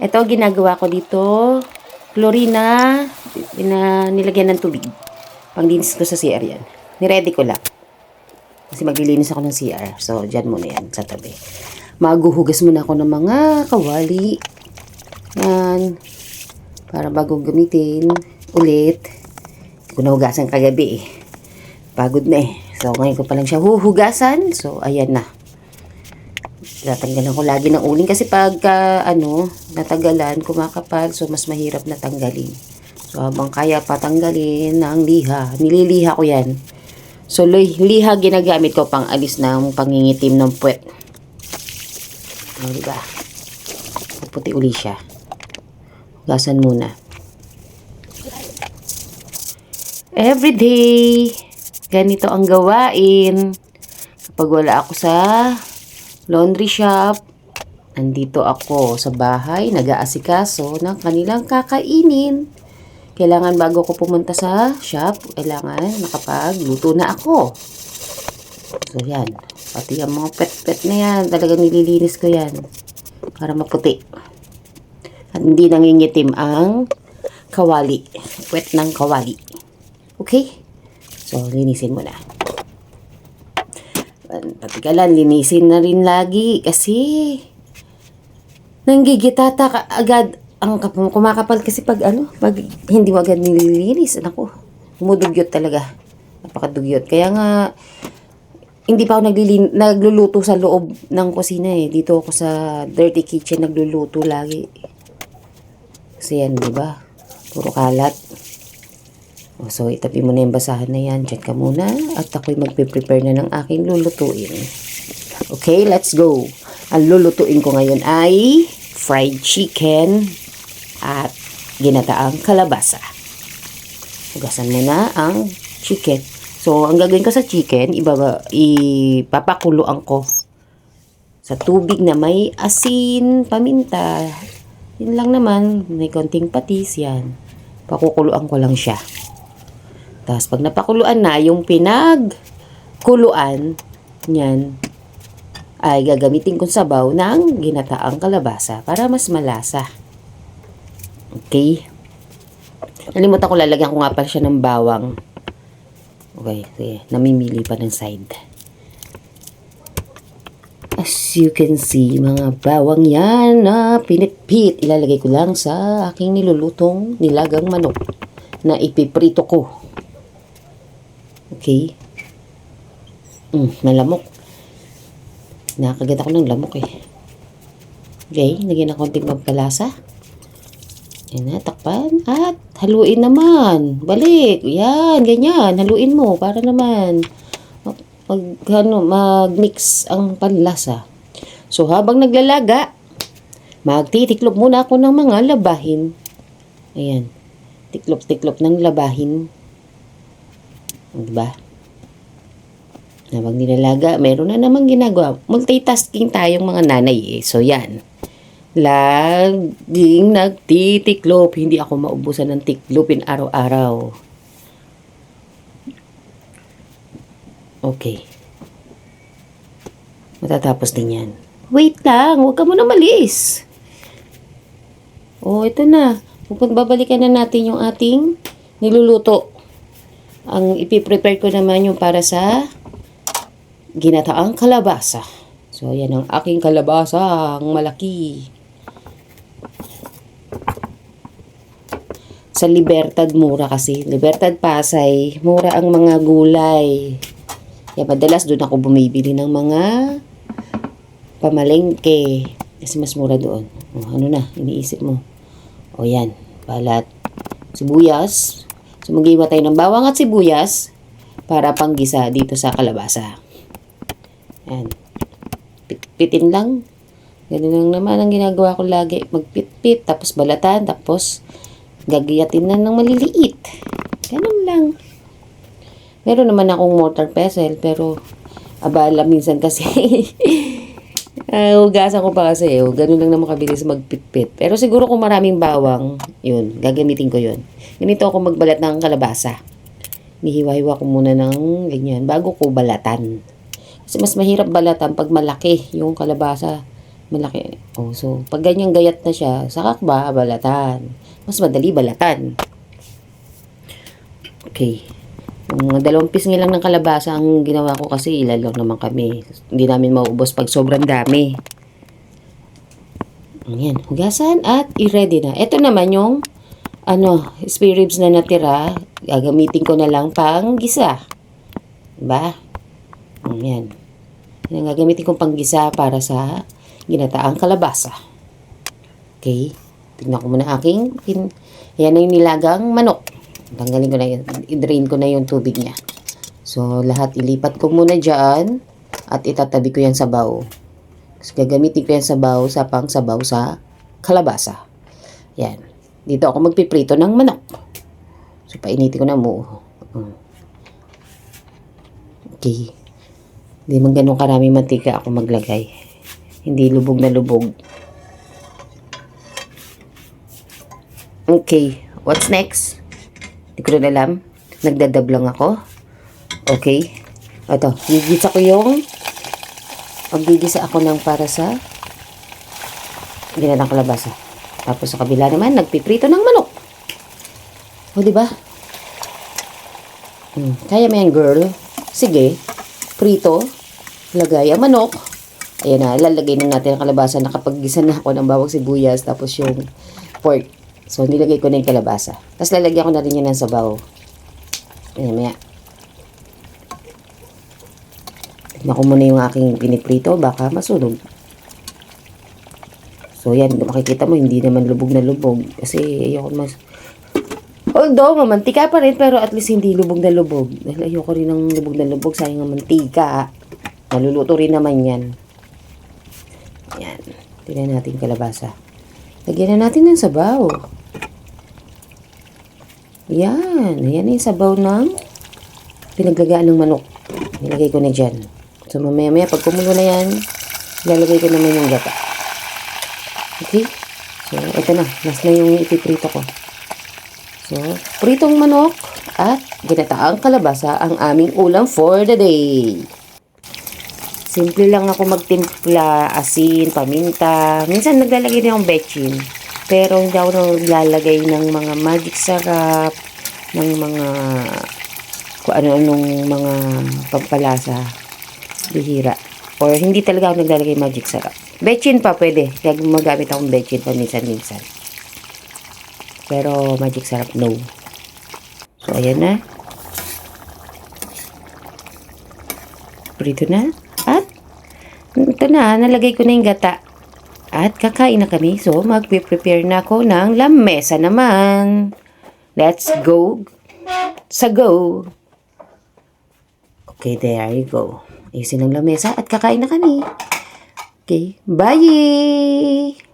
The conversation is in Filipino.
Ito, ginagawa ko dito. Chlorina, na nilagyan ng tubig. Panglinis ko sa CR yan. Niready ko lang. Kasi maglilinis ako ng CR. So, dyan muna yan sa tabi. Maguhugas muna ako ng mga kawali. Yan. Para bago gamitin ulit. Hindi ko nahugasan kagabi eh. Pagod na eh. So, ngayon ko pa lang siya huhugasan. So, ayan na. Tatanggalan ko lagi ng uling kasi pagka ano, natagalan, kumakapal, so mas mahirap na tanggalin. So habang kaya patanggalin ng liha, nililiha ko yan. So li- liha ginagamit ko pang alis ng pangingitim ng puwet. O, diba? Puputi uli siya. Hugasan muna. Everyday, ganito ang gawain. Kapag wala ako sa laundry shop, nandito ako sa bahay, nag-aasikaso ng kanilang kakainin. Kailangan bago ko pumunta sa shop, kailangan nakapagluto na ako. So yan, pati yung mga pet-pet na yan, talagang nililinis ko yan para maputi. At hindi nangingitim ang kawali, wet ng kawali. Okay? So, linisin mo na. Patikalan, linisin na rin lagi kasi nanggigitata ka agad ang kap- kumakapal kasi pag ano, pag hindi mo agad nililinis, ako, humudugyot talaga. Napakadugyot. Kaya nga, hindi pa ako naglilin, nagluluto sa loob ng kusina eh. Dito ako sa dirty kitchen nagluluto lagi. Kasi yan, di ba? Puro kalat. O, So, itabi mo na yung basahan na yan. Diyan ka muna. At ako'y magpe-prepare na ng aking lulutuin. Okay, let's go. Ang lulutuin ko ngayon ay fried chicken at ginataang kalabasa. Hugasan mo na ang chicken. So, ang gagawin ko sa chicken, ibaba, ipapakuluan ko sa tubig na may asin, paminta. Yun lang naman, may konting patis yan. Pakukuluan ko lang siya. Tapos pag napakuluan na, yung pinagkuluan, yan, ay gagamitin kong sabaw ng ginataang kalabasa para mas malasa. Okay? Nalimutan ko lalagyan ko nga pala siya ng bawang. Okay, sige. Namimili pa ng side. As you can see, mga bawang yan na pinitpit. Ilalagay ko lang sa aking nilulutong nilagang manok na ipiprito ko. Okay? Mm, malamok. Nakakagat ako ng lamok eh. Okay, lagyan ng konting pampalasa. Yan na, takpan. At haluin naman. Balik. Yan, ganyan. Haluin mo para naman mag, ano, mag-mix ang panlasa. So, habang naglalaga, magtitiklop muna ako ng mga labahin. Ayan. Tiklop-tiklop ng labahin. Diba? Habang nilalaga, meron na namang ginagawa. Multitasking tayong mga nanay eh. So, yan. Laging nagtitiklop. Hindi ako maubusan ng tiklopin araw-araw. Okay. Matatapos din yan. Wait lang, huwag ka muna malis. Oh, ito na. Pupun babalikan na natin yung ating niluluto. Ang ipiprepare ko naman yung para sa ginataang kalabasa. So, yan ang aking kalabasa, ang malaki. Sa Libertad, mura kasi. Libertad Pasay, mura ang mga gulay. Kaya madalas doon ako bumibili ng mga pamalengke. Kasi mas mura doon. O, ano na, iniisip mo. O yan, balat. Sibuyas. So, mag tayo ng bawang at sibuyas para panggisa dito sa kalabasa. Yan. Pitpitin lang. Ganun lang naman ang ginagawa ko lagi. Magpitpit, tapos balatan, tapos gagayatin na ng maliliit. Ganun lang. Meron naman akong mortar pestle, pero abala minsan kasi uh, hugasan ko pa kasi. Oh, ganun lang naman kabilis magpitpit. Pero siguro kung maraming bawang, yun, gagamitin ko yun. Ganito ako magbalat ng kalabasa. Nihiwa-hiwa ko muna ng ganyan bago ko balatan. Kasi mas mahirap balatan pag malaki yung kalabasa. Malaki. Oh, so, pag ganyang gayat na siya, sakak ba, balatan. Mas madali balatan. Okay. Yung dalawang pisngi lang ng kalabasa ang ginawa ko kasi ilan naman kami. Hindi namin mauubos pag sobrang dami. Ayan, hugasan at i-ready na. Ito naman yung ano, spare ribs na natira. Gagamitin ko na lang pang gisa. Diba? Ayan. Yan gagamitin kong panggisa para sa ginataang kalabasa. Okay. Tignan ko muna aking. Ayan na yung nilagang manok. Tanggalin ko na yun. I-drain ko na yung tubig niya. So, lahat ilipat ko muna dyan at itatabi ko yan sa baw. Kasi gagamitin ko yan sa baw sa pang sabaw sa kalabasa. Yan. Dito ako magpiprito ng manok. So, painitin ko na mo. Okay. Hindi man ganun karami mantika ako maglagay. Hindi lubog na lubog. Okay. What's next? Hindi ko rin alam. Nagdadab lang ako. Okay. Ito. Gigisa ko yung maggigisa ako ng para sa ginatang kalabasa. Tapos sa kabila naman, nagpiprito ng manok. O, di ba? Hmm, kaya mo yan, girl. Sige. Prito. Lagay ang manok. Ayan na, lalagay na natin ang kalabasa. Nakapag-gisa na ako ng bawang sibuyas. Tapos yung pork. So, nilagay ko na yung kalabasa. Tapos lalagyan ko na rin yan ng sabaw. Ayan, maya. Tignan ko muna yung aking piniprito. Baka masunog. So, yan. Makikita mo, hindi naman lubog na lubog. Kasi, ayoko mas... Although, mamantika pa rin, pero at least hindi lubog na lubog. Dahil ayoko rin ng lubog na lubog. Sayang ang mantika. Naluluto rin naman yan. Yan. Tignan natin kalabasa. Lagyan na natin ng sabaw. Yan. Yan yung sabaw ng pinaglagaan ng manok. Nilagay ko na dyan. So, mamaya-maya, pag kumulo na yan, lalagay ko naman yung gata. Okay? So, ito na. Last na yung ipiprito ko. So, pritong manok at ginataang kalabasa ang aming ulam for the day. Simple lang ako magtimpla, asin, paminta. Minsan naglalagay din akong betchin. Pero hindi ako naglalagay ng mga magic sarap, ng mga kung ano-anong mga pampalasa. Bihira. Or hindi talaga ako naglalagay magic sarap. Betchin pa pwede. Kaya gumagamit akong betchin pa minsan-minsan. Pero magic sarap, no. So, ayan na. Prito na. At, ito na, nalagay ko na yung gata. At kakain na kami. So, magpe-prepare na ako ng lamesa naman. Let's go. Sa go. Okay, there you go. Ayusin ang lamesa at kakain na kami. Okay, bye!